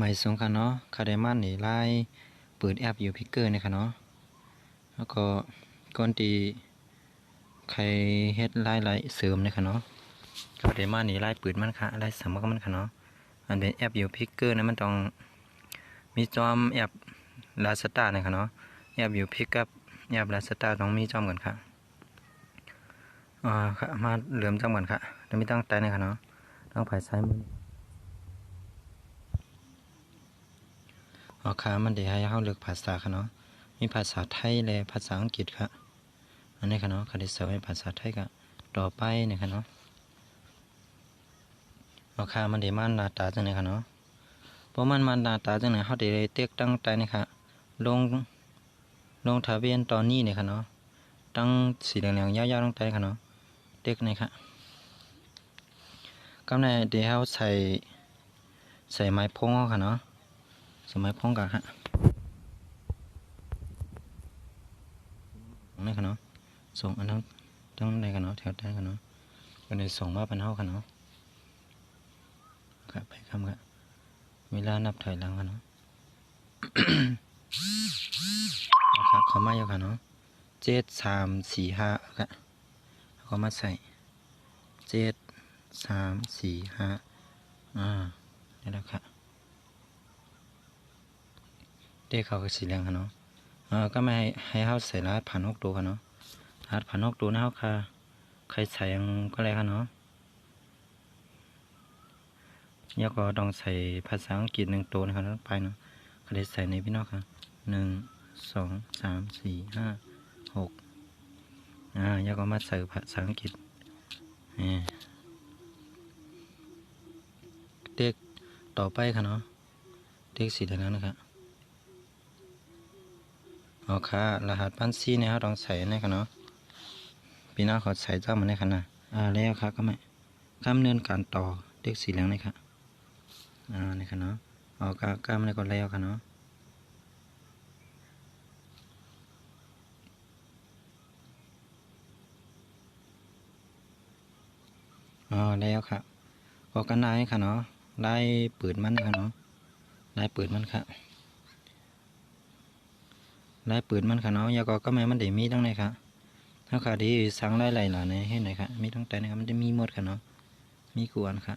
ม้สูงค่ะเนาะคาไดมันนี่ลายเปิดแอปอยู่พิกเกอร์นี่ค่ะเนาะแล้วก็ก่อนที่ใครเฮ็ดไลายลายเสริมนี่ค่ะเนาะคาไดมันนี่ลายเปิดมันค่ะไลายสมัครมันค่ะเนาะอันเป็นแอปอยู่พิกเกอร์นะมันต้องมีจอมแอปลาสตาร์นี่ค่ะเนาะแอปอยู่พิกกับแอปลาสตาร์ต้องมีจอมกันค่ะอ่าค่ะมาเหลื่อมจอมกันค่ะแล้วมีตั้งใจนี่ค่ะเนาะต้องภายซ้ายมือ อ๋อค่ะมันได้ให้เขาเลือกภาษาค่ะเนาะมีภาษาไทยและภาษาอังกฤษค่ะอันนี้ค่ะเนาะเขาได้เสริมให้ภาษาไทยค่ะต่อไปเนี่ยค่ะเนาะอ๋อค่ะมันได้มันหน้าตาจังไดค่ะเนาะเพราะมันมันหน้าตาจังไดเขาได้เต็กตั้งใจนี่ค่ะลงลงทะเบียนตอนนี้เนี่ยค่ะเนาะตั้งสีเหลืองๆยาวๆลงไปค่ะเนาะเต็กนี่ค่ะกำในเดี๋ยวเขาใส่ใส่ไม้พงค่ะเนาะ สมัยพ้องกันฮะนี่กันเนาะส่งอันนั้นจังใดกันเนาะแถวใดกันเนาะก็เลยส่งมาเป็นเท่ากันเนาะครับไปคำครับเวลานับถอยหลังกันเนาะนะครับเขามาอยู่กันเนาะเจ็ดสามสี่ห้าครับเขามาใส่เจ็ดสามสี่ห้าอ่านี่แหละครั เด็กเขาก็สีเหลืองค่ะเนาะเออก็ไม่ให้ให้เขาใส่รหัสผ่านนกตัวค่ะเนาะรหัสผ่านนกตัวนะเขาค่ะใครใส่ยังก็เลยค่ะเนาะแล้วก็ต้องใส่ภาษาอังกฤษหนึ่งตัวนะครับลงไปเนาะก็เลยใส่ในพี่น้องค่ะหนึ่งสองสามสี่ห้าหกอ่าแล้วก็มาใส่ภาษาอังกฤษนี่เด็กต่อไปค่ะเนาะเด็กสีเหลืองนะครับ อ๋อค่ะรหัสบ้นซีเนี่ยเราต้องใส่ในกันเนาะปีหน้าเขาใส่เจ้ามันในกันนะอ่าแล้วครับก็ไม่ข้ามเนินการต่อเด็กสีเหลืองนี่ครับอ่านี่ครับเนาะออก็ก้ามในก็แล้วครับเนาะอ๋อแล้วครับก็กันได้ค่ะเนาะได้เปิดมันนะครับเนาะได้เปิดมันครั ลายปืนมันค่ะเนาะยาก็ก็แม่มันได้มีตั้งไหนค่ะถ้าขาดีสั่งไล่ไหลหล่ะเนให้ไหนคะมีตั้งแต่นะครับมันจะมีหมดค่ะเนาะมีกวนค่ะ